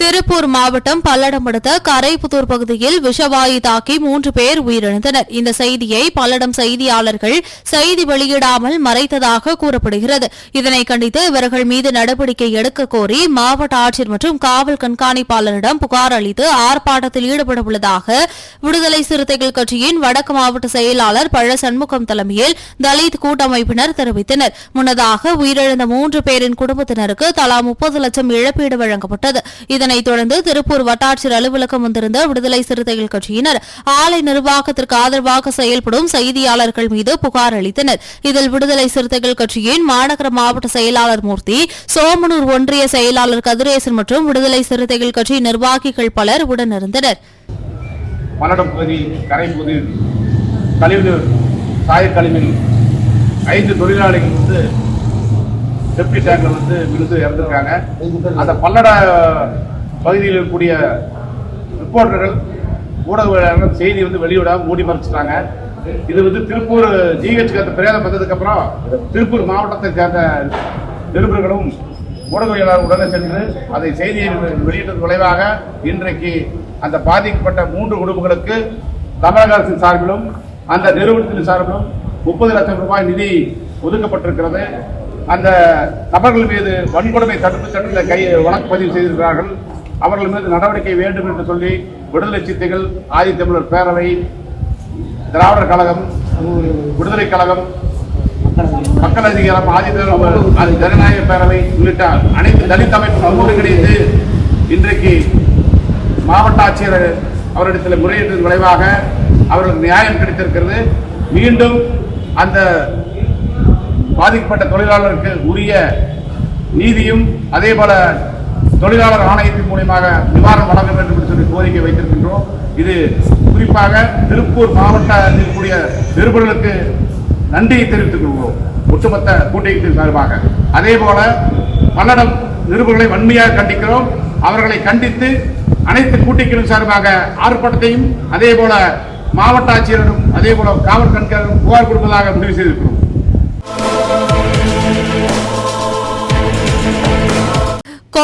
திருப்பூர் மாவட்டம் பல்லடம் அடுத்த கரைப்புத்தூர் பகுதியில் விஷவாயு தாக்கி மூன்று பேர் உயிரிழந்தனர். இந்த செய்தியை பல்லடம் செய்தியாளர்கள் செய்தி வெளியிடாமல் மறைத்ததாக கூறப்படுகிறது. இதனை கண்டித்து இவர்கள் மீது நடவடிக்கை எடுக்க கோரி மாவட்ட ஆட்சியர் மற்றும் காவல் கண்காணிப்பாளரிடம் புகார் அளித்து ஆர்ப்பாட்டத்தில் ஈடுபட உள்ளதாக விடுதலை சிறுத்தைகள் கட்சியின் வடக்கு மாவட்ட செயலாளர் பழ சண்முகம் தலைமையில் தலித் கூட்டமைப்பினர் தெரிவித்தனர். முன்னதாக உயிரிழந்த மூன்று பேரின் குடும்பத்தினருக்கு தலா முப்பது லட்சம் இழப்பீடு வழங்கப்பட்டது. இதனைத் தொடர்ந்து திருப்பூர் வட்டாட்சியர் அலுவலகம் வந்திருந்த விடுதலை சிறுத்தைகள் கட்சியினர் ஆலை நிர்வாகத்திற்கு ஆதரவாக செயல்படும் செய்தியாளர்கள் மீது புகார் அளித்தனர். இதில் விடுதலை சிறுத்தைகள் கட்சியின் மாநகர மாவட்ட செயலாளர் மூர்த்தி சோமனூர் ஒன்றிய செயலாளர் கதிரேசன் மற்றும் விடுதலை சிறுத்தைகள் கட்சி நிர்வாகிகள் பலர் உடனிருந்தனர். பகுதி கரைப்பகுதியில் சாயக்கழிவில் ஐந்து தொழிலாளிகள் வந்து செப்டி டேங்கில் வந்து விழுந்து இறந்துருக்காங்க. அந்த பல்லட பகுதியில் இருக்கக்கூடிய ரிப்போர்ட்டர்கள் ஊடகவியலாளர்கள் செய்தி வந்து வெளியிடாமல் மூடி மறைச்சிட்டாங்க. இது வந்து திருப்பூர் ஜிஹெச்சுக்கு அந்த பிரேதம் வந்ததுக்கப்புறம் திருப்பூர் மாவட்டத்தை சேர்ந்த நிருபர்களும் ஊடகவியலாளர் உடனே சென்று அதை செய்தியை வெளியிட்டது விளைவாக இன்றைக்கு அந்த பாதிக்கப்பட்ட மூன்று குடும்பங்களுக்கு தமிழக அரசின் சார்பிலும் அந்த நிறுவனத்தின் சார்பிலும் முப்பது லட்சம் ரூபாய் நிதி ஒதுக்கப்பட்டிருக்கிறது. அந்த நபர்கள் மீது வன்கொடுமை தடுப்பு சட்டத்தில் கை வழக்கு பதிவு செய்திருக்கிறார்கள். அவர்கள் மீது நடவடிக்கை வேண்டும் என்று சொல்லி விடுதலை சித்தைகள் ஆதித்தமிழர் பேரவை திராவிடர் கழகம் விடுதலை கழகம் மக்கள் அதிகாரம் ஆதித்தமிழர் ஜனநாயக பேரவை உள்ளிட்ட அனைத்து தலித் அமைப்புகளும் ஒருங்கிணைந்து இன்றைக்கு மாவட்ட ஆட்சியர் அவரிடத்தில் முறையீட்டின் விளைவாக அவர்களுக்கு நியாயம் கிடைத்திருக்கிறது. மீண்டும் அந்த பாதிக்கப்பட்ட தொழிலாளருக்கு உரிய நீதியும் அதே போல தொழிலாளர் ஆணையத்தின் மூலியமாக நிவாரணம் வழங்க வேண்டும் என்று சொல்லி கோரிக்கை வைத்திருக்கின்றோம். இது குறிப்பாக திருப்பூர் மாவட்டத்தில் இருக்கக்கூடிய நிருபர்களுக்கு நன்றியை தெரிவித்துக் கொள்கிறோம். ஒட்டுமொத்த கூட்டணியின் சார்பாக. அதே போல பல்லடம் நிருபர்களை வன்மையாக கண்டிக்கிறோம். அவர்களை கண்டித்து அனைத்து கூட்டிகளும் சார்பாக ஆர்ப்பாட்டத்தையும் அதே போல மாவட்ட ஆட்சியரிடம் அதே போல காவல் கண்காணிக்கும் புகார் கொடுப்பதாக முடிவு செய்திருக்கிறோம்.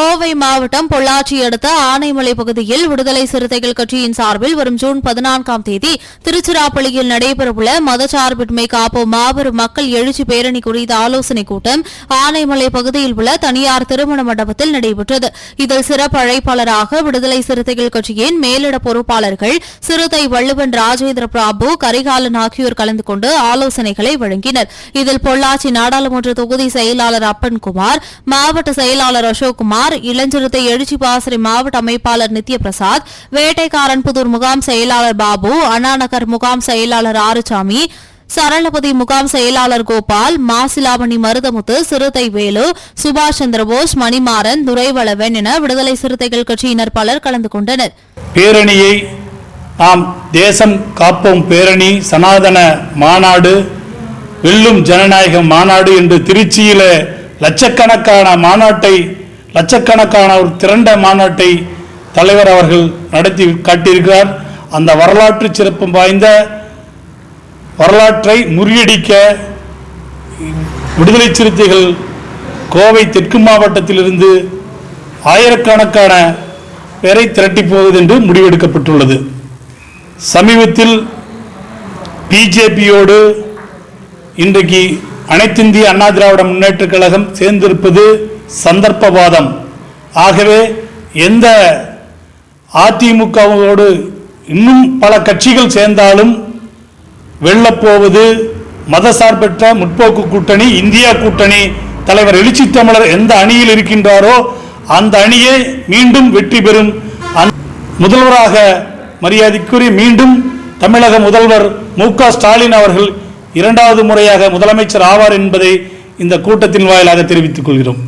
கோவை மாவட்டம் பொள்ளாச்சி அடுத்த ஆனைமலை பகுதியில் விடுதலை சிறுத்தைகள் கட்சியின் சார்பில் வரும் ஜூன் பதினான்காம் தேதி திருச்சிராப்பள்ளியில் நடைபெறவுள்ள மதச்சார்பின்மை காப்போம் மாபெரும் மக்கள் எழுச்சி பேரணி குறித்த ஆலோசனைக் கூட்டம் ஆனைமலை பகுதியில் உள்ள தனியார் திருமண மண்டபத்தில் நடைபெற்றது. இதில் சிறப்பு அழைப்பாளராக விடுதலை சிறுத்தைகள் கட்சியின் மேலிட பொறுப்பாளர்கள் சிறுத்தை வள்ளுவன் ராஜேந்திர பிரபு கரிகாலன் ஆகியோர் கலந்து கொண்டு ஆலோசனைகளை வழங்கினர். இதில் பொள்ளாச்சி நாடாளுமன்ற தொகுதி செயலாளர் அப்பன்குமார் மாவட்ட செயலாளர் அசோக்குமார் இளஞ்சிறுத்தை எழுச்சி பாசறை மாவட்ட அமைப்பாளர் நித்ய பிரசாத் வேட்டைக்காரன் புதூர் முகாம் செயலாளர் பாபு அண்ணாநகர் முகாம் செயலாளர் ஆறுசாமி சரளபதி முகாம் செயலாளர் கோபால் மாசிலாமணி மருதமுத்து சிறுத்தை வேலு சுபாஷ் சந்திரபோஸ் மணிமாறன் துரைவளவன் என விடுதலை சிறுத்தைகள் கட்சியினர் பலர் கலந்து கொண்டனர். பேரணியை நாம் தேசம் காப்போம் பேரணி சனாதன மாநாடு வெல்லும் ஜனநாயக மாநாடு என்று திருச்சியில லட்சக்கணக்கான மாநாட்டை லட்சக்கணக்கான ஒரு திரண்ட மாநாட்டை தலைவர் அவர்கள் நடத்தி காட்டியிருக்கிறார். அந்த வரலாற்று சிறப்பு வாய்ந்த வரலாற்றை முறியடிக்க விடுதலை சிறுத்தைகள் கோவை தெற்கு மாவட்டத்திலிருந்து ஆயிரக்கணக்கான பேரை திரட்டி போவது என்று முடிவெடுக்கப்பட்டுள்ளது. சமீபத்தில் பிஜேபியோடு இன்றைக்கு அனைத்திந்திய அண்ணா திராவிட முன்னேற்றக் கழகம் சேர்ந்திருப்பது சந்தர்ப்பவாதம். ஆகவே எந்த அதிமுகவோடு இன்னும் பல கட்சிகள் சேர்ந்தாலும் வெல்லப்போவது மதசார்பற்ற முற்போக்கு கூட்டணி இந்தியா கூட்டணி தலைவர் எழுச்சி தமிழர் எந்த அணியில் இருக்கின்றாரோ அந்த அணியே மீண்டும் வெற்றி பெறும். முதல்வராக மரியாதைக்குரிய மீண்டும் தமிழக முதல்வர் மு க ஸ்டாலின் அவர்கள் இரண்டாவது முறையாக முதலமைச்சர் ஆவார் என்பதை இந்த கூட்டத்தின் வாயிலாக தெரிவித்துக் கொள்கிறோம்.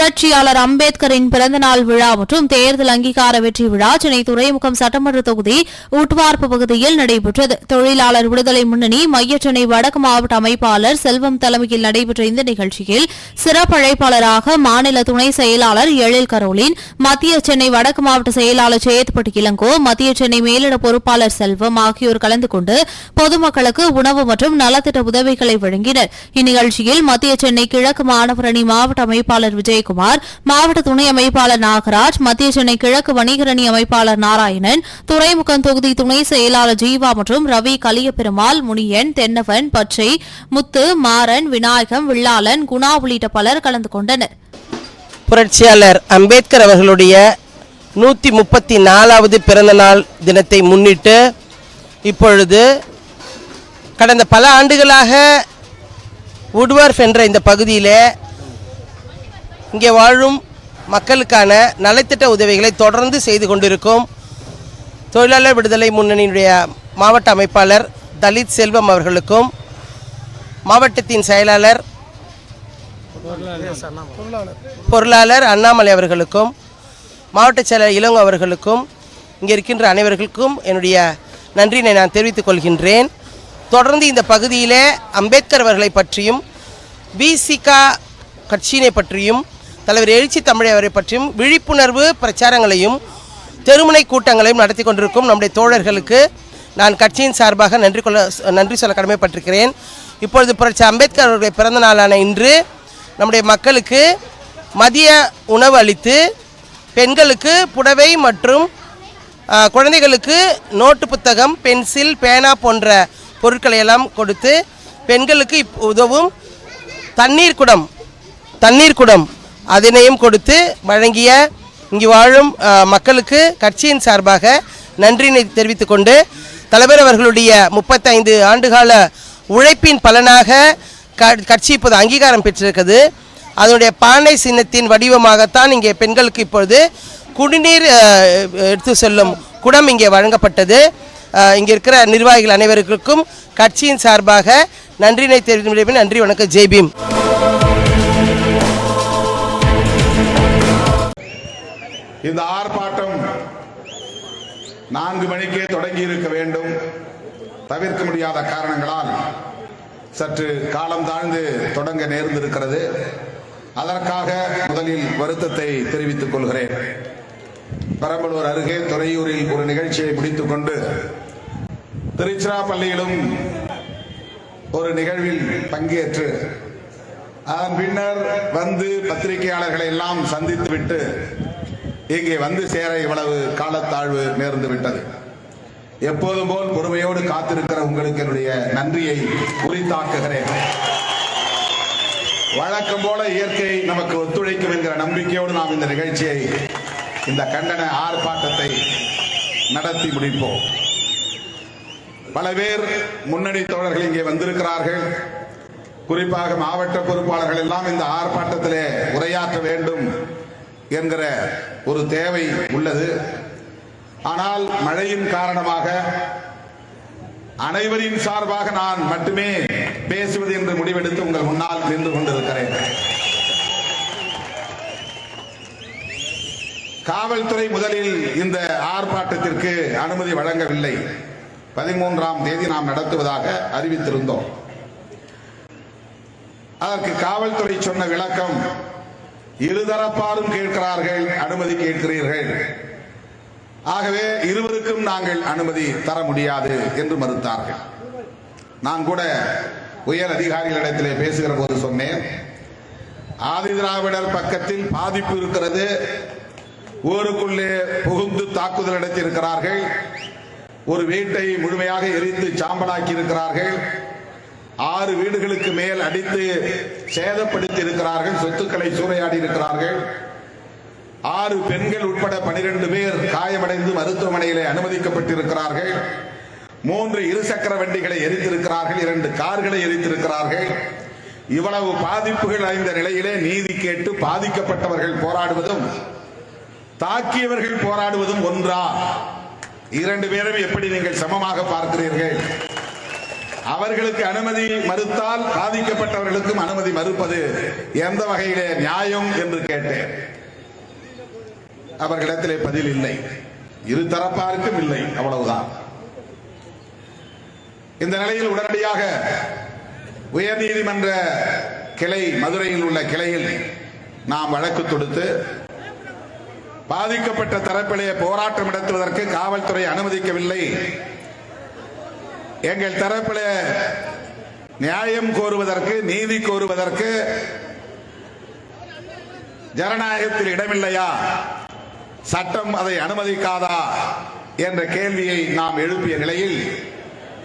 புரட்சியாளர் அம்பேத்கரின் பிறந்தநாள் விழா மற்றும் தேர்தல் அங்கீகார வெற்றி விழா சென்னை துறைமுகம் சட்டமன்ற தொகுதி உட்வார்ப்பு பகுதியில் நடைபெற்றது. தொழிலாளர் விடுதலை முன்னணி மைய சென்னை வடக்கு மாவட்ட அமைப்பாளர் செல்வம் தலைமையில் நடைபெற்ற இந்த நிகழ்ச்சியில் சிறப்பு அழைப்பாளராக மாநில துணை செயலாளர் எழில் கரோலின் மத்திய சென்னை வடக்கு மாவட்ட செயலாளர் சேத்பட்டி இளங்கோ மத்திய சென்னை மேலிட பொறுப்பாளர் செல்வம் ஆகியோர் கலந்து கொண்டு பொதுமக்களுக்கு உணவு மற்றும் நலத்திட்ட உதவிகளை வழங்கினர். இந்நிகழ்ச்சியில் மத்திய சென்னை கிழக்கு மாணவரணி மாவட்ட அமைப்பாளர் விஜயகுமார் மாவட்ட துணை அமைப்பாளர் நாகராஜ் மத்திய சென்னை கிழக்கு வணிகரணி அமைப்பாளர் நாராயணன் துறைமுகம் தொகுதி துணை செயலாளர் ஜீவா மற்றும் ரவி கலியபெருமாள் முனியன் தென்னவன் பச்சை முத்து மாறன் விநாயகம் வில்லாளன் குணா உள்ளிட்ட பலர் கலந்து கொண்டனர். புரட்சியாளர் அம்பேத்கர் அவர்களுடைய நூற்றி முப்பத்தி நாலாவது பிறந்த நாள் தினத்தை முன்னிட்டு இப்பொழுது கடந்த பல ஆண்டுகளாக உட்வர்ஃப் என்ற இந்த பகுதியில் இங்கே வாழும் மக்களுக்கான நலத்திட்ட உதவிகளை தொடர்ந்து செய்து கொண்டிருக்கும் தொழிலாளர் விடுதலை முன்னணியினுடைய மாவட்ட அமைப்பாளர் தலித் செல்வம் அவர்களுக்கும் மாவட்டத்தின் செயலாளர் பொருளாளர் அண்ணாமலை அவர்களுக்கும் மாவட்ட செயலர் இளங்க அவர்களுக்கும் இங்கே இருக்கின்ற அனைவர்களுக்கும் என்னுடைய நன்றினை நான் தெரிவித்துக் கொள்கின்றேன். தொடர்ந்து இந்த பகுதியிலே அம்பேத்கர் அவர்களை பற்றியும் பிசிகா கட்சியினை பற்றியும் தலைவர் எழுச்சி தமிழை அவரை பற்றியும் விழிப்புணர்வு பிரச்சாரங்களையும் தெருமுனை கூட்டங்களையும் நடத்தி கொண்டிருக்கும் நம்முடைய தோழர்களுக்கு நான் கட்சியின் சார்பாக நன்றி கொள்ள நன்றி சொல்ல கடமைப்பட்டிருக்கிறேன். இப்பொழுது புரட்சி அம்பேத்கர் அவருடைய பிறந்த நாளான இன்று நம்முடைய மக்களுக்கு மதிய உணவு அளித்து பெண்களுக்கு புடவை மற்றும் குழந்தைகளுக்கு நோட்டு புத்தகம் பென்சில் பேனா போன்ற பொருட்களை எல்லாம் கொடுத்து பெண்களுக்கு இப் உதவும் தண்ணீர் குடம் தண்ணீர் குடம் அதனையும் கொடுத்து வழங்கிய இங்கு வாழும் மக்களுக்கு கட்சியின் சார்பாக நன்றினை தெரிவித்துக் கொண்டு தலைவர் அவர்களுடைய முப்பத்தைந்து ஆண்டுகால உழைப்பின் பலனாக கட்சி இப்போது அங்கீகாரம் பெற்றிருக்கிறது. அதனுடைய பானை சின்னத்தின் வடிவமாகத்தான் இங்கே பெண்களுக்கு இப்பொழுது குடிநீர் எடுத்து செல்லும் குடம் இங்கே வழங்கப்பட்டது. இங்கே இருக்கிற நிர்வாகிகள் அனைவருக்கும் கட்சியின் சார்பாக நன்றினை தெரிவித்து நன்றி வணக்கம். ஜெய்பீம் இந்த ஆர்ப்பாட்டம் நான்கு மணிக்கே தொடங்கி இருக்க வேண்டும். தவிர்க்க முடியாத காரணங்களால் சற்று காலம் தாழ்ந்து தொடங்க நேர்ந்திருக்கிறது. அதற்காக முதலில் வருத்தத்தை தெரிவித்துக் கொள்கிறேன். பெரம்பலூர் அருகே துறையூரில் ஒரு நிகழ்ச்சியை முடித்துக் கொண்டு திருச்சிராப்பள்ளியிலும் ஒரு நிகழ்வில் பங்கேற்று அதன் பின்னர் வந்து பத்திரிகையாளர்களை எல்லாம் சந்தித்துவிட்டு இங்கே வந்து சேர இவ்வளவு காலத்தாழ்வு நேர்ந்து விட்டது. எப்போதும் போல் பொறுமையோடு காத்திருக்கிற உங்களுக்கு என்னுடைய நன்றியை உரித்தாக்குகிறேன். வழக்கம் போல இயற்கை நமக்கு ஒத்துழைக்கும் என்கிற நம்பிக்கையோடு நாம் இந்த நிகழ்ச்சியை இந்த கண்டன ஆர்ப்பாட்டத்தை நடத்தி முடிப்போம். பல பேர் முன்னணி தோழர்கள் இங்கே வந்திருக்கிறார்கள். குறிப்பாக மாவட்ட பொறுப்பாளர்கள் எல்லாம் இந்த ஆர்ப்பாட்டத்திலே உரையாற்ற வேண்டும். என்கிற ஒரு தேவை உள்ளது. ஆனால் மழையின் காரணமாக அனைவரின் சார்பாக நான் மட்டுமே பேசுவது என்று முடிவெடுத்து உங்கள் முன்னால் நின்று கொண்டிருக்கிறேன். காவல்துறை முதலில் இந்த ஆர்ப்பாட்டத்திற்கு அனுமதி வழங்கவில்லை. பதிமூன்றாம் தேதி நாம் நடத்துவதாக அறிவித்திருந்தோம். அதற்கு காவல்துறை சொன்ன விளக்கம் இருதரப்பாரும் கேட்கிறார்கள் அனுமதி கேட்கிறீர்கள். ஆகவே இருவருக்கும் நாங்கள் அனுமதி தர முடியாது என்று மறுத்தார்கள். நான் கூட உயர் அதிகாரிகளிடத்திலே பேசுகிற போது சொன்னேன் ஆதி திராவிடர் பக்கத்தில் பாதிப்பு இருக்கிறது ஊருக்குள்ளே புகுந்து தாக்குதல் நடத்தியிருக்கிறார்கள் ஒரு வீட்டை முழுமையாக எரித்து சாம்பலாக்கி இருக்கிறார்கள் ஆறு வீடுகளுக்கு மேல் அடித்து சேதப்படுத்தி இருக்கிறார்கள் சொத்துக்களை சூறையாடி இருக்கிறார்கள் ஆறு பெண்கள் உட்பட பனிரெண்டு பேர் காயமடைந்து மருத்துவமனையிலே அனுமதிக்கப்பட்டிருக்கிறார்கள். மூன்று இருசக்கர வண்டிகளை எரித்திருக்கிறார்கள் இரண்டு கார்களை எரித்திருக்கிறார்கள். இவ்வளவு பாதிப்புகள் அடைந்த நிலையிலே நீதி கேட்டு பாதிக்கப்பட்டவர்கள் போராடுவதும் தாக்கியவர்கள் போராடுவதும் ஒன்றா? இரண்டு பேரும் எப்படி நீங்கள் சமமாக பார்க்கிறீர்கள்? அவர்களுக்கு அனுமதி மறுத்தால் பாதிக்கப்பட்டவர்களுக்கும் அனுமதி மறுப்பது எந்த வகையிலே நியாயம் என்று கேட்டேன். அவர்களிடத்திலே பதில் இல்லை. இரு தரப்பாருக்கும் இல்லை அவ்வளவுதான். இந்த நிலையில் உடனடியாக உயர்நீதிமன்ற கிளை மதுரையில் உள்ள கிளையில் நாம் வழக்கு தொடுத்து பாதிக்கப்பட்ட தரப்பிலே போராட்டம் நடத்துவதற்கு காவல்துறை அனுமதிக்கவில்லை. எங்கள் தரப்பில் நியாயம் கோருவதற்கு நீதி கோருவதற்கு ஜனநாயகத்தில் இடமில்லையா? சட்டம் அதை அனுமதிக்காதா? என்ற கேள்வியை நாம் எழுப்பிய நிலையில்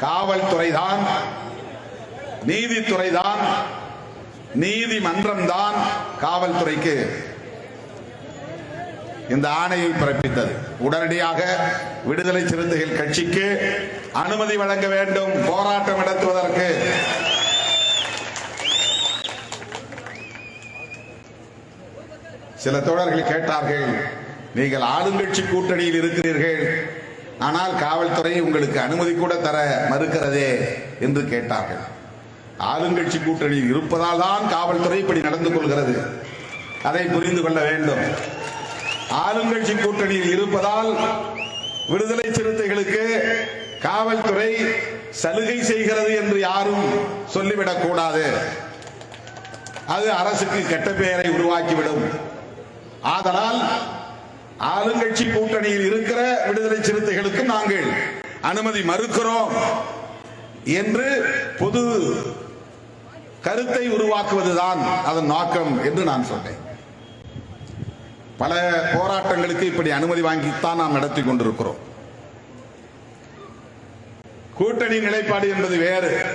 காவல்துறைதான் நீதித்துறைதான் நீதிமன்றம் தான் காவல்துறைக்கு இந்த ஆணையை பிறப்பித்தது. உடனடியாக விடுதலை சிறுத்தைகள் கட்சிக்கு அனுமதி வழங்க வேண்டும். போராட்டம் நடத்துவதற்கு. சில தோழர்கள் கேட்டார்கள் நீங்கள் ஆளுங்கட்சி கூட்டணியில் இருக்கிறீர்கள். ஆனால் காவல்துறை உங்களுக்கு அனுமதி கூட தர மறுக்கிறதே என்று கேட்டார்கள். ஆளுங்கட்சி கூட்டணியில் இருப்பதால் தான் காவல்துறை இப்படி நடந்து கொள்கிறது. அதை புரிந்து கொள்ள வேண்டும். ஆளுங்கட்சி கூட்டணியில் இருப்பதால் விடுதலை சிறுத்தைகளுக்கு காவல்துறை சலுகை செய்கிறது என்று யாரும் சொல்லிவிடக் கூடாது. அது அரசுக்கு கெட்ட பெயரை உருவாக்கிவிடும். ஆதலால் ஆளுங்கட்சி கூட்டணியில் இருக்கிற விடுதலை சிறுத்தைகளுக்கும் நாங்கள் அனுமதி மறுக்கிறோம் என்று பொது கருத்தை உருவாக்குவதுதான் அதன் நோக்கம் என்று நான் சொன்னேன். பல போராட்டங்களுக்கு இப்படி அனுமதி வாங்கித்தான் நாம் நடத்தி கொண்டிருக்கிறோம். கூட்டணி நிலைப்பாடு என்பது வேறு.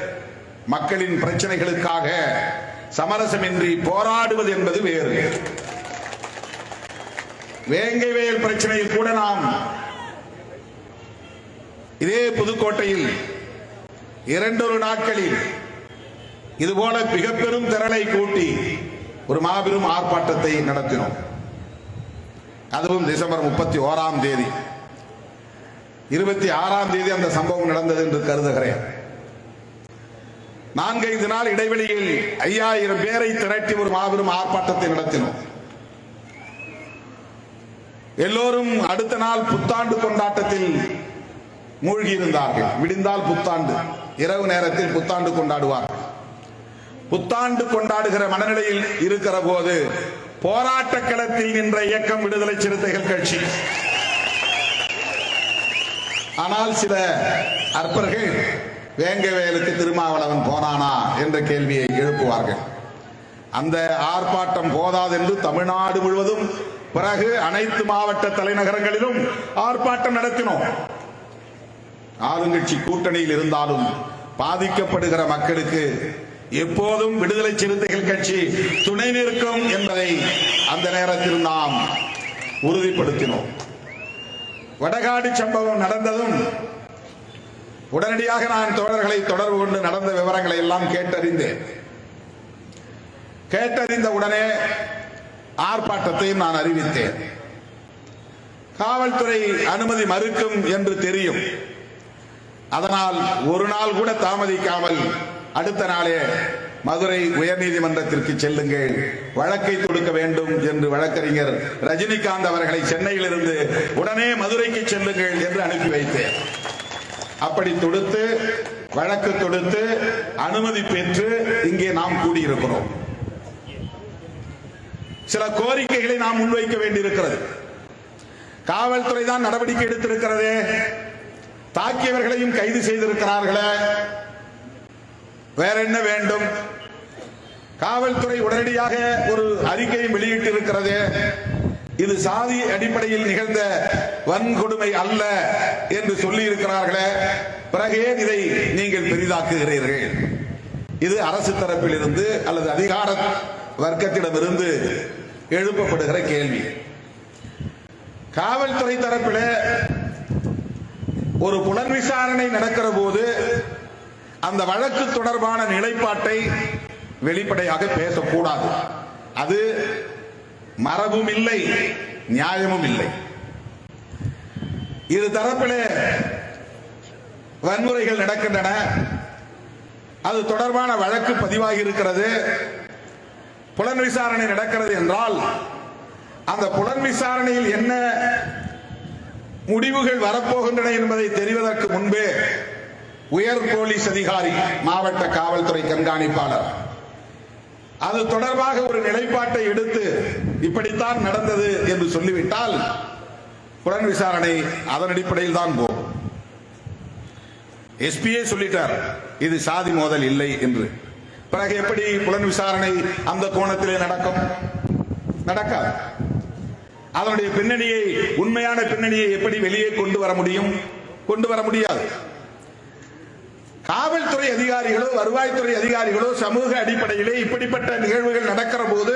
மக்களின் பிரச்சனைகளுக்காக சமரசமின்றி போராடுவது என்பது வேறு. வேங்கை வயல் பிரச்சனையில் கூட நாம் இதே புதுக்கோட்டையில் இரண்டொரு நாட்களில் இதுபோல மிக பெரும் திரளை கூட்டி ஒரு மாபெரும் ஆர்ப்பாட்டத்தை நடத்தினோம். அதுவும் டிசம்பர் முப்பத்தி ஓராம் தேதி. இருபத்தி ஆறாம் தேதி அந்த சம்பவம் நடந்தது என்று கருதுகிறேன். நான்கைந்து நாள் இடைவெளியில் ஐயாயிரம் பேரை திரட்டி ஒரு மாபெரும் ஆர்ப்பாட்டத்தை நடத்தினோம். எல்லோரும் அடுத்த நாள் புத்தாண்டு கொண்டாட்டத்தில் மூழ்கி இருந்தார்கள் விடிந்தால் புத்தாண்டு இரவு நேரத்தில் புத்தாண்டு கொண்டாடுவார்கள். புத்தாண்டு கொண்டாடுகிற மனநிலையில் இருக்கிற போது போராட்ட களத்தில் நின்ற இயக்கம் விடுதலை சிறுத்தைகள் கட்சி. ஆனால் சில அற்பர்கள் வேங்கவேலுக்கு திருமாவளவன் போனானா என்ற கேள்வியை எழுப்புவார்கள். அந்த ஆர்ப்பாட்டம் போதாது என்று தமிழ்நாடு முழுவதும் பிறகு அனைத்து மாவட்ட தலைநகரங்களிலும் ஆர்ப்பாட்டம் நடத்தினோம். ஆளுங்கட்சி கூட்டணியில் இருந்தாலும் பாதிக்கப்படுகிற மக்களுக்கு எப்போதும் விடுதலை சிறுத்தைகள் கட்சி துணை நிற்கும் என்பதை அந்த நேரத்தில் நாம் உறுதிப்படுத்தினோம். வடகாடு சம்பவம் நடந்ததும் உடனடியாக நான் தோழர்களை தொடர்பு கொண்டு நடந்த விவரங்களை எல்லாம் கேட்டறிந்தேன். கேட்டறிந்த உடனே ஆர்ப்பாட்டத்தையும் நான் அறிவித்தேன். காவல்துறை அனுமதி மறுக்கும் என்று தெரியும். அதனால் ஒரு நாள் கூட தாமதிக்காமல் அடுத்த நாளே மதுரை உயர்நீதிமன்றத்திற்கு செல்லுங்கள். வழக்கை தொடுக்க வேண்டும் என்று வழக்கறிஞர் ரஜினிகாந்த் அவர்களை சென்னையிலிருந்து உடனே மதுரைக்கு செல்லுங்கள் என்று அனுப்பி வைத்தேன். அப்படி தொடுத்து வழக்கு தொடுத்து அனுமதி பெற்று இங்கே நாம் கூடியிருக்கிறோம். சில கோரிக்கைகளை நாம் முன்வைக்க வேண்டியிருக்கிறது. காவல்துறை தான் நடவடிக்கை எடுத்திருக்கிறதே. தாக்கியவர்களையும் கைது செய்திருக்கிறார்களே. வேற என்ன வேண்டும்? காவல்துறை உடனடியாக ஒரு அறிக்கையை வெளியிட்டிருக்கிறது. இது சாதி அடிப்படையில் நிகழ்ந்த வன்கொடுமை அல்ல என்று சொல்லி இருக்கிறார்களே பிறகு ஏன் இதை நீங்கள் பெரிதாக்குகிறீர்கள்? இது அரசு தரப்பில் இருந்து அல்லது அதிகார வர்க்கத்திடமிருந்து எழுப்பப்படுகிற கேள்வி. காவல்துறை தரப்பில் ஒரு புலன் விசாரணை நடக்கிற போது அந்த வழக்கு தொடர்பான நிலைப்பாட்டை வெளிப்படையாக பேசக்கூடாது. அது மரபும் இல்லை நியாயமும் இல்லை. இரு தரப்பிலே வன்முறைகள் நடக்கின்றன. அது தொடர்பான வழக்கு பதிவாகி இருக்கிறது புலன் விசாரணை நடக்கிறது என்றால் அந்த புலன் விசாரணையில் என்ன முடிவுகள் வரப்போகின்றன என்பதை தெரிவதற்கு முன்பே உயர் போலீஸ் அதிகாரி மாவட்ட காவல்துறை கண்காணிப்பாளர். அது தொடர்பாக ஒரு நிலைப்பாட்டை எடுத்து இப்படித்தான் நடந்தது என்று சொல்லிவிட்டால் புலன் விசாரணை அதன் அடிப்படையில் தான் போகும். எஸ்பியே சொல்லிட்டார் இது சாதி மோதல் இல்லை என்று. பிறகு எப்படி புலன் விசாரணை அந்த கோணத்திலே நடக்கும்? நடக்காது. அதனுடைய பின்னணியை உண்மையான பின்னணியை எப்படி வெளியே கொண்டு வர முடியும்? கொண்டு வர முடியாது. காவல்துறை அதிகாரிகளோ வருவாய்த்துறை அதிகாரிகளோ சமூக அடிப்படையிலே இப்படிப்பட்ட நிகழ்வுகள் நடக்கிற போது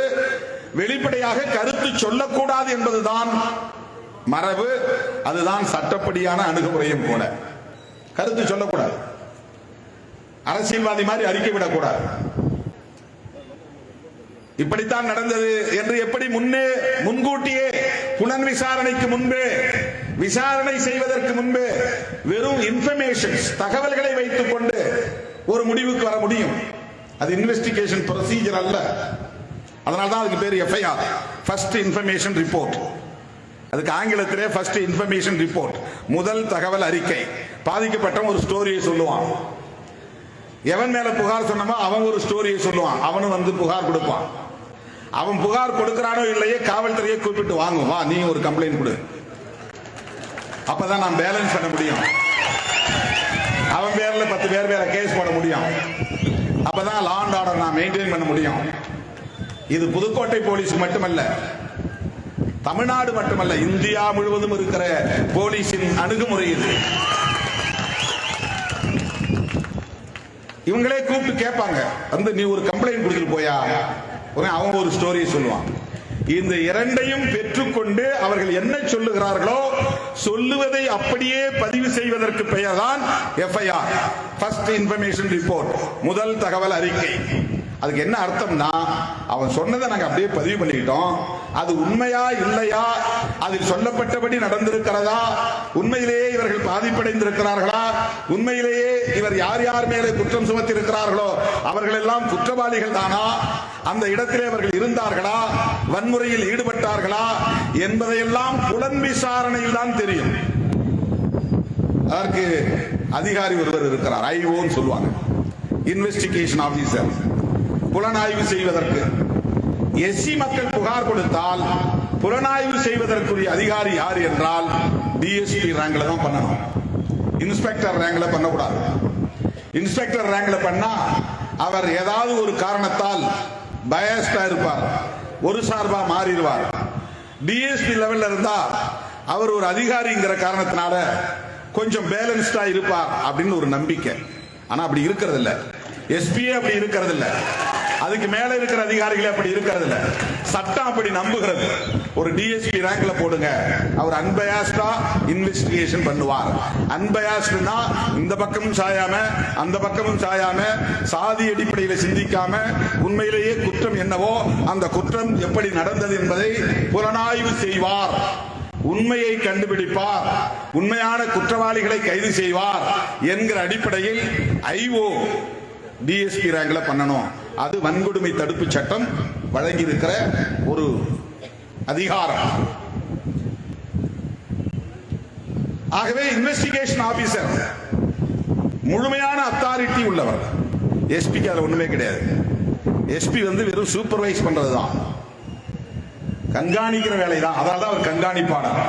வெளிப்படையாக கருத்து சொல்லக்கூடாது என்பதுதான் மரபு அதுதான் சட்டப்படியான அணுகுமுறையும் கூட. கருத்து சொல்லக்கூடாது. அரசியல்வாதி மாதிரி அறிக்கை விடக்கூடாது. இப்படித்தான் நடந்தது என்று எப்படி முன்னே முன்கூட்டியே புலன் விசாரணைக்கு முன்பே விசாரணை செய்வதற்கு முன்பு வெறும் இன்ஃபர்மேஷன்ஸ் தகவல்களை வைத்துக் கொண்டு ஒரு முடிவுக்கு வர முடியும். அது இன்வெஸ்டிகேஷன் ப்ரொசீஜர் அல்ல. அதனால தான் அதுக்கு பேர் எஃப்ஐஆர் ஃபர்ஸ்ட் இன்ஃபர்மேஷன் ரிப்போர்ட் அதுக்கு ஆங்கிலத்திலே ஃபர்ஸ்ட் இன்ஃபர்மேஷன் ரிப்போர்ட் முதல் தகவல் அறிக்கை. பாதிக்கப்பட்டவன் ஒரு ஸ்டோரியை சொல்லுவான். எவன் மேல புகார் சொன்னமோ அவன் ஒரு ஸ்டோரியை சொல்லுவான். அவனும் வந்து புகார் கொடுப்பான். அவன் புகார் கொடுக்கிறானோ இல்லையே காவல்துறையை கூப்பிட்டு வாங்கும் நீ ஒரு கம்ப்ளைண்ட் கொடு. அப்பதான் நான் பேலன்ஸ் பண்ண முடியும். அவன் பேர்ல பத்து பேர் பேர கேஸ் போட முடியும். அப்பதான் லா அண்ட் ஆர்டர் நான் மெயின்டைன் பண்ண முடியும். இது புதுக்கோட்டை போலீஸ் மட்டுமல்ல தமிழ்நாடு மட்டுமல்ல இந்தியா முழுவதும் இருக்கிற போலீஸின் அணுகுமுறை இது. இவங்களே கூப்பிட்டு கேட்பாங்க வந்து நீ ஒரு கம்ப்ளைண்ட் கொடுத்துட்டு போயா? அவங்க அவன் ஒரு ஸ்டோரியை சொல்லுவான். இந்த இரண்டையும் பெற்றுக்கொண்டு அவர்கள் என்ன சொல்லுகிறார்களோ சொல்லுவதை அப்படியே பதிவு செய்வதற்கு பெயர்தான் எஃப்ஐஆர் ஃபர்ஸ்ட் இன்ஃபர்மேஷன் ரிப்போர்ட் முதல் தகவல் அறிக்கை. அதுக்கு என்ன அர்த்தம்னா அவன் சொன்னதை நாங்கள் அப்படியே பதிவு பண்ணிக்கிட்டோம். அது உண்மையா இல்லையா? அதில் சொல்லப்பட்டபடி நடந்திருக்கிறதா? உண்மையிலேயே இவர்கள் பாதிப்படைந்திருக்கிறார்களா? உண்மையிலேயே இவர் யார் யார் மேலே குற்றம் சுமத்தி இருக்கிறார்களோ அவர்கள் எல்லாம் குற்றவாளிகள் தானா? அந்த இடத்திலே அவர்கள் இருந்தார்களா? வன்முறையில் ஈடுபட்டார்களா? என்பதையெல்லாம் புலன் விசாரணையில் தான் தெரியும். அதற்கு அதிகாரி ஒருவர் இருக்கிறார். ஐஓன்னு சொல்லுவாங்க. இன்வெஸ்டிகேஷன் ஆபீசர் புலனாய்வு செய்வதற்கு. எஸ்சி மக்கள் புகார் கொடுத்தால் புலனாய்வு செய்வதற்குரிய அதிகாரி யார் என்றால் டிஎஸ்பி ரேங்க்ல தான் பண்ணணும். இன்ஸ்பெக்டர் ரேங்க்ல பண்ணக்கூடாது. இன்ஸ்பெக்டர் ரேங்க்ல பண்ணா அவர் ஏதாவது ஒரு காரணத்தால் பயஸ்டா இருப்பார். ஒரு சார்பா மாறிடுவார். டிஎஸ்பி லெவல்ல இருந்தா அவர் ஒரு அதிகாரிங்கிற காரணத்தினால கொஞ்சம் பேலன்ஸ்டா இருப்பார் அப்படின்னு ஒரு நம்பிக்கை. ஆனா அப்படி இருக்கிறது இல்ல எஸ்பியே அப்படி இருக்கிறது இல்ல அதுக்கு மேல இருக்கிற அதிகாரிகளே அப்படி இருக்கிறது இல்ல சட்டம் அப்படி நம்புகிறது. ஒரு டிஎஸ்பி ரேங்க்ல போடுங்க. அவர் அன்பயாஸ்டா இன்வெஸ்டிகேஷன் பண்ணுவார். அன்பயாஸ்ட்னா இந்த பக்கமும் சாயாம அந்த பக்கமும் சாயாம சாதி அடிப்படையில் சிந்திக்காம உண்மையிலேயே குற்றம் என்னவோ அந்த குற்றம் எப்படி நடந்தது என்பதை புலனாய்வு செய்வார். உண்மையை கண்டுபிடிப்பார். உண்மையான குற்றவாளிகளை கைது செய்வார் என்கிற அடிப்படையில் ஐஓ டிஎஸ்பி ரேங்க்ல பண்ணணும். அது வன்கொடுமை தடுப்பு சட்டம் வழங்கி இருக்கிற ஒரு அதிகாரம். ஆகவே இன்வெஸ்டிகேஷன் ஆபீசர் முழுமையான அத்தாரிட்டி உள்ளவர். எஸ்பிக்கு அதுல ஒண்ணுமே கிடையாது. எஸ்பி வந்து வெறும் சூப்பர்வைஸ் பண்றதுதான். கண்காணிக்கிற வேலை தான் அதால தான் அவர் கண்காணிப்பாளர்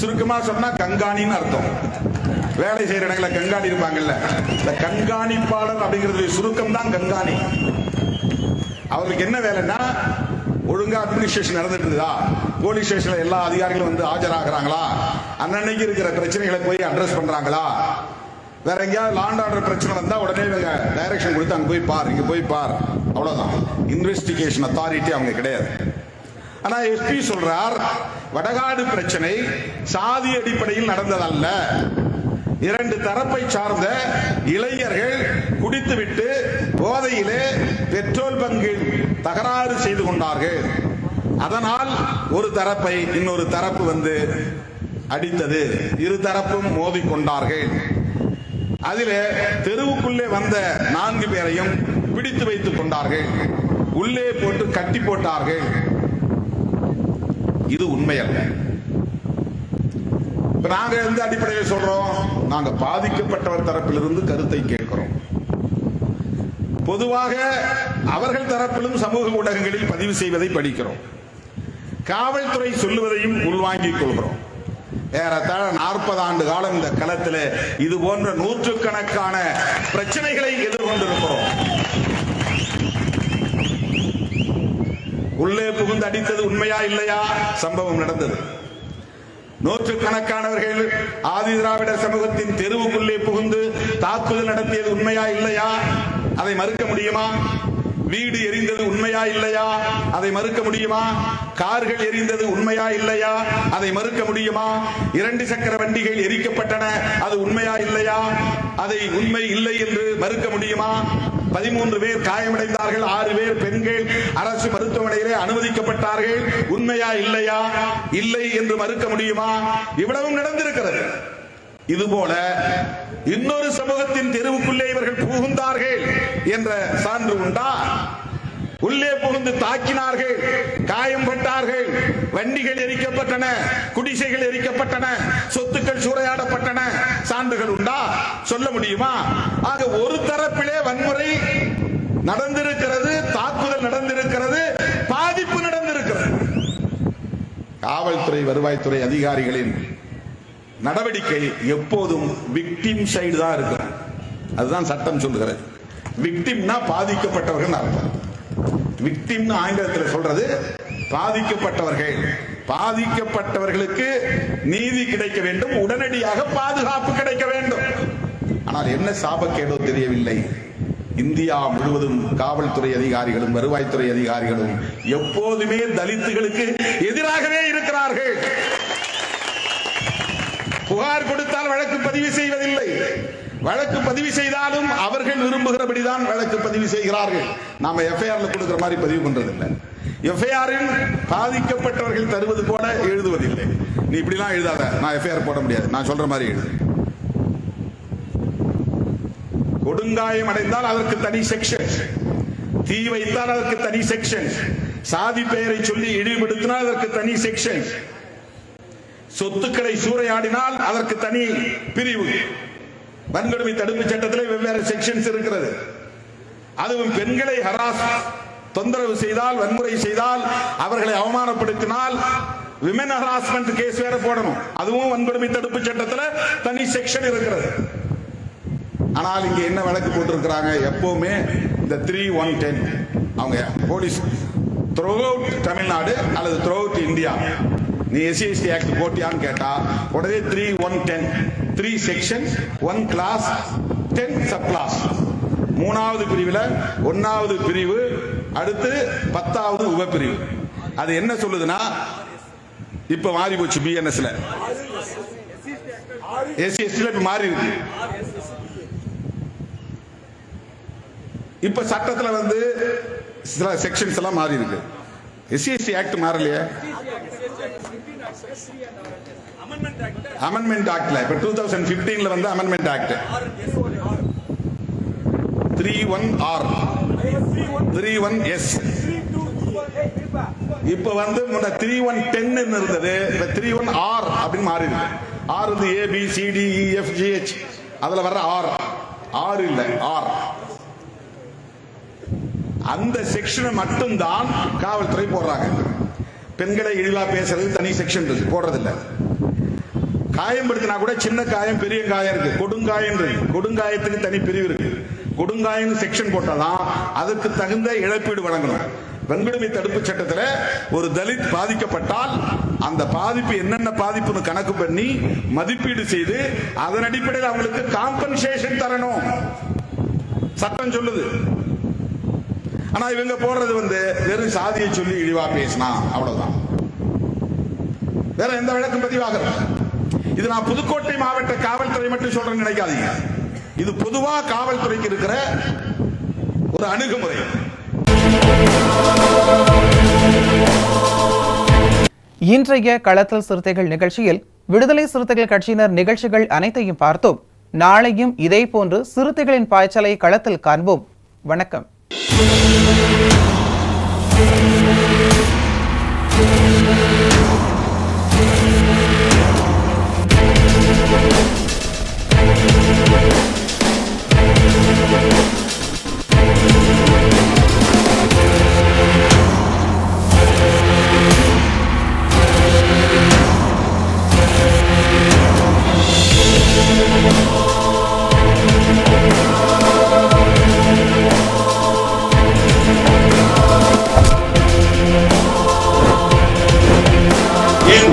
சுருக்கமா சொன்னா கண்காணின்னு அர்த்தம். வேலை செய்யற இடங்கள கண்காணி இருப்பாங்கல்ல. இந்த கண்காணிப்பாளர் அப்படிங்கிறது சுருக்கம் தான் கண்காணி. அவருக்கு என்ன வேலைன்னா ஒழுங்கா அட்மினிஸ்ட்ரேஷன் நடந்துட்டு இருக்குதா போலீஸ் ஸ்டேஷன்ல எல்லா அதிகாரிகளும் வந்து ஆஜராகிறாங்களா? அன்னன்னைக்கு இருக்கிற பிரச்சனைகளை போய் அட்ரஸ் பண்றாங்களா? வேற எங்கேயாவது லாண்ட் ஆர்டர் பிரச்சனை வந்தா உடனே இவங்க டைரக்ஷன் கொடுத்து அங்க போய் பார் இங்க போய் பார். அவ்வளவுதான். இன்வெஸ்டிகேஷன் அத்தாரிட்டி அவங்க கிடையாது. ஆனா எஸ்பி சொல்றார் வடகாடு பிரச்சனை சாதி அடிப்படையில் நடந்ததல்ல. இரண்டு தரப்பை சார்ந்த இளைஞர்கள் குடித்துவிட்டு போதையிலே பெட்ரோல் பங்கில் தகராறு செய்து கொண்டார்கள். அதனால் ஒரு தரப்பை இன்னொரு தரப்பு வந்து அடித்தது. இரு தரப்பும் மோதிக்கொண்டார்கள் அதிலே தெருவுக்குள்ளே வந்த நான்கு பேரையும் பிடித்து வைத்துக் கொண்டார்கள். உள்ளே போட்டு கட்டி போட்டார்கள். இது உண்மையல்ல. இப்ப நாங்க எந்த அடிப்படையில் சொல்றோம்? நாங்க பாதிக்கப்பட்டவர் தரப்பிலிருந்து கருத்தை கேட்கிறோம். பொதுவாக அவர்கள் தரப்பிலும் சமூக ஊடகங்களில் பதிவு செய்வதை படிக்கிறோம். காவல்துறை சொல்லுவதையும் உள்வாங்கிக் கொள்கிறோம். ஏறத்தாழ நாற்பது ஆண்டு காலம் இந்த களத்தில் இது போன்ற நூற்றுக்கணக்கான பிரச்சனைகளை எதிர்கொண்டிருக்கிறோம். உள்ளே புகுந்து அடித்தது உண்மையா இல்லையா? சம்பவம் நடந்தது. நூற்றுக்கணக்கானவர்கள் ஆதி திராவிடர் சமூகத்தின் தெருவுக்குள்ளே புகுந்து தாக்குதல் நடத்தியது உண்மையா இல்லையா? அதை மறுக்க முடியுமா? வீடு எரிந்தது உண்மையா இல்லையா? அதை மறுக்க முடியுமா? கார்கள் எரிந்தது உண்மையா இல்லையா? அதை மறுக்க முடியுமா? இரண்டு சக்கர வண்டிகள் எரிக்கப்பட்டன அது உண்மையா இல்லையா? அதை உண்மை இல்லை என்று மறுக்க முடியுமா? பதிமூன்று பேர் காயமடைந்தார்கள் ஆறு பேர் பெண்கள் அரசு மருத்துவமனையிலே அனுமதிக்கப்பட்டார்கள். உண்மையா இல்லையா? இல்லை என்று மறுக்க முடியுமா? இவ்வளவும் நடந்திருக்கிறது. இதுபோல இன்னொரு சமூகத்தின் தெருவுக்குள்ளே இவர்கள் புகுந்தார்கள் என்ற சான்று உண்டா? உள்ளே புகுந்து தாக்கினார்கள் காயம்பட்டார்கள் வண்டிகள் எரிக்கப்பட்டன குடிசைகள் எரிக்கப்பட்டன சொத்துக்கள் சூறையாடப்பட்டன. சான்றுகள் உண்டா? சொல்ல முடியுமா? ஆக ஒரு தரப்பிலே வன்முறை நடந்திருக்கிறது தாக்குதல் நடந்திருக்கிறது பாதிப்பு நடந்திருக்கிறது. காவல்துறை வருவாய்த்துறை அதிகாரிகளின் நடவடிக்கை எப்போதும் விக்டிம் சைடு தான் இருக்கும் அதுதான் சட்டம் சொல்லுகிறது. விக்டிம்னா பாதிக்கப்பட்டவர்கள் அர்த்தம். விக்டிம்னு ஆங்கிலத்தில் சொல்றது பாதிக்கப்பட்டவர்கள். பாதிக்கப்பட்டவர்களுக்கு நீதி கிடைக்க வேண்டும். உடனடியாக பாதுகாப்பு கிடைக்க வேண்டும். ஆனால் என்ன சாபக்கேடோ தெரியவில்லை. இந்தியா முழுவதும் காவல்துறை அதிகாரிகளும் வருவாய்த்துறை அதிகாரிகளும் எப்போதுமே தலித்துகளுக்கு எதிராகவே இருக்கிறார்கள். புகார் கொடுத்தால் வழக்கு பதிவு செய்வதில்லை. வழக்கு பதிவு செய்தாலும் அவர்கள் விரும்புகிறபடிதான் வழக்கு பதிவு செய்கிறார்கள். நாம எஃப்ஐஆர்ல கொடுக்கிற மாதிரி பதிவு பண்றதில்லை. எஃப்ஐஆரில் பாதிக்கப்பட்டவர்கள் தருவது போல எழுதுவதில்லை. நீ இப்படிலாம் எழுதாத. நான் எஃப்ஐஆர் போட முடியாது. நான் சொல்ற மாதிரி எழுது. கொடுங்காயம் அடைந்தால் அதற்கு தனி செக்ஷன். தீ வைத்தால் அதற்கு தனி செக்ஷன். சாதி பெயரை சொல்லி இழிவுபடுத்தினால் அதற்கு தனி செக்ஷன். சொத்துக்களை சூறையாடினால் அதற்கு தனி பிரிவு. வன்கொடுமை தடுப்பு சட்டத்தில் வெவ்வேறு செக்ஷன்ஸ் இருக்கிறது. அதுவும் பெண்களை ஹராஸ் தொந்தரவு செய்தால் வன்முறை செய்தால் அவர்களை அவமானப்படுத்தினால் விமன் ஹராஸ்மெண்ட் கேஸ் வேற போடணும். அதுவும் வன்கொடுமை தடுப்பு சட்டத்தில் தனி செக்ஷன் இருக்கிறது. ஆனால் இங்க என்ன வழக்கு போட்டிருக்கிறாங்க? எப்பவுமே இந்த த்ரீ ஒன் டென் அவங்க போலீஸ் த்ரோ அவுட் தமிழ்நாடு அல்லது த்ரூ இந்தியா. நீ எஸ்சிஎஸ்டி ஆக்ட் போட்டியான்னு கேட்டா உடனே three one ten three section one class ten sub class மூணாவது பிரிவில் ஒன்னாவது பிரிவு அடுத்து பத்தாவது உபப்பிரிவு. அது என்ன சொல்லுதுன்னா இப்ப மாறி போச்சு பிஎன்எஸ்ல எஸ்சிஎஸ்டில இப்ப மாறி இருக்கு. இப்ப சட்டத்துல வந்து சில செக்ஷன்ஸ் எல்லாம் மாறி இருக்கு. எஸ்சிஎஸ்டி ஆக்ட் மாறலையே? அமெண்ட்மெண்ட் ஆக்ட்ல இப்ப டூ தௌசண்ட் பிப்டீன்ல வந்து amendment act three one R three one S இப்ப வந்து முன்ன த்ரீ ஒன் டென் இருந்தது இப்ப த்ரீ ஒன் ஆர் அப்படின்னு மாறிடுது. ஆர் வந்து A B C D E F G H அதுல வர்ற ஆர் ஆர் இல்ல ஆர் அந்த செக்ஷனை மட்டும்தான் காவல்துறை போடுறாங்க. பெண்களை இழிவா பேசுறது தனி செக்ஷன் இருக்கு போடுறதில்ல. காயப்படுத்தினா கூட சின்ன காயம் பெரிய காயம் இருக்கு. கொடுங்காயம் இருக்கு. கொடுங்காயத்துக்கு தனி பிரிவு இருக்கு. கொடுங்காயம் செக்ஷன் போட்டாதான் அதுக்கு தகுந்த இழப்பீடு வழங்கணும். வன்கொடுமை தடுப்பு சட்டத்தில் ஒரு தலித் பாதிக்கப்பட்டால் அந்த பாதிப்பு என்னென்ன பாதிப்புன்னு கணக்கு பண்ணி மதிப்பீடு செய்து அதன் அடிப்படையில் அவங்களுக்கு காம்பன்சேஷன் தரணும். சட்டம் சொல்லுது. ஆனா இவங்க போடுறது வந்து வெறும் சாதியை சொல்லி இழிவா பேசினா அவ்வளவுதான். வேற எந்த விளக்கம் பதிவாகிறது இது நான் புதுக்கோட்டை மாவட்ட காவல்துறை மட்டும் சொல்றேன்னு நினைக்காதீங்க. இது பொதுவா காவல்துறைக்கு இருக்கிற ஒரு அணுகுமுறை. இன்றைய களத்தல் சிறுத்தைகள் நிகழ்ச்சியில் விடுதலை சிறுத்தைகள் கட்சியினர் நிகழ்ச்சிகள் அனைத்தையும் பார்த்தோம். நாளையும் இதே போன்று சிறுத்தைகளின் பாய்ச்சலை களத்தில் காண்போம். வணக்கம். Thank